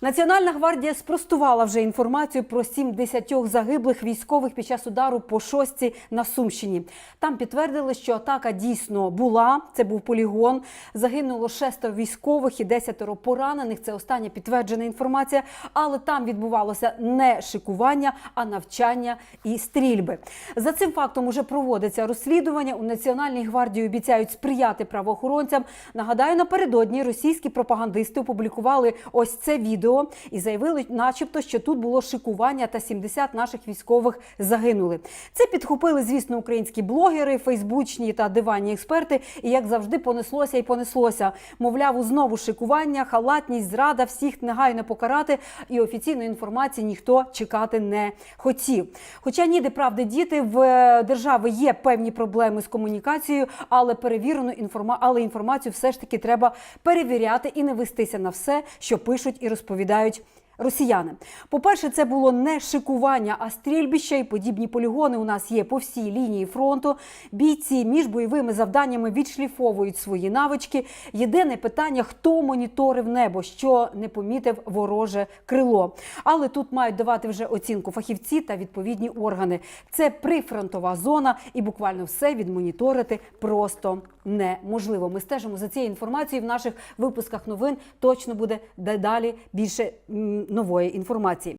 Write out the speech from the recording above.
Національна гвардія спростувала вже інформацію про 70 загиблих військових під час удару по шостці на Сумщині. Там підтвердили, що атака дійсно була. Це був полігон. Загинуло шестеро військових і десятеро поранених. Це остання підтверджена інформація. Але там відбувалося не шикування, а навчання і стрільби. За цим фактом уже проводиться розслідування. У Національній гвардії обіцяють сприяти правоохоронцям. Нагадаю, напередодні російські пропагандисти опублікували ось це відео і заявили, начебто, що тут було шикування та 70 наших військових загинули. Це підхопили, звісно, українські блогери, фейсбучні та диванні експерти. І як завжди, понеслося і понеслося. Мовляв, знову шикування, халатність, зрада всіх негайно покарати. І офіційної інформації ніхто чекати не хотів. Хоча ніде правди діти в е, держави є певні проблеми з комунікацією, але перевірену інформа... але інформацію все ж таки треба перевіряти і не вестися на все, що пишуть і розповідають росіяни. По-перше, це було не шикування, а стрільбища і подібні полігони у нас є по всій лінії фронту. Бійці між бойовими завданнями відшліфовують свої навички. Єдине питання, хто моніторив небо, що не помітив вороже крило. Але тут мають давати вже оцінку фахівці та відповідні органи. Це прифронтова зона, і буквально все відмоніторити просто неможливо. Ми стежимо за цією інформацією в наших випусках новин. Точно буде дедалі більше нової інформації.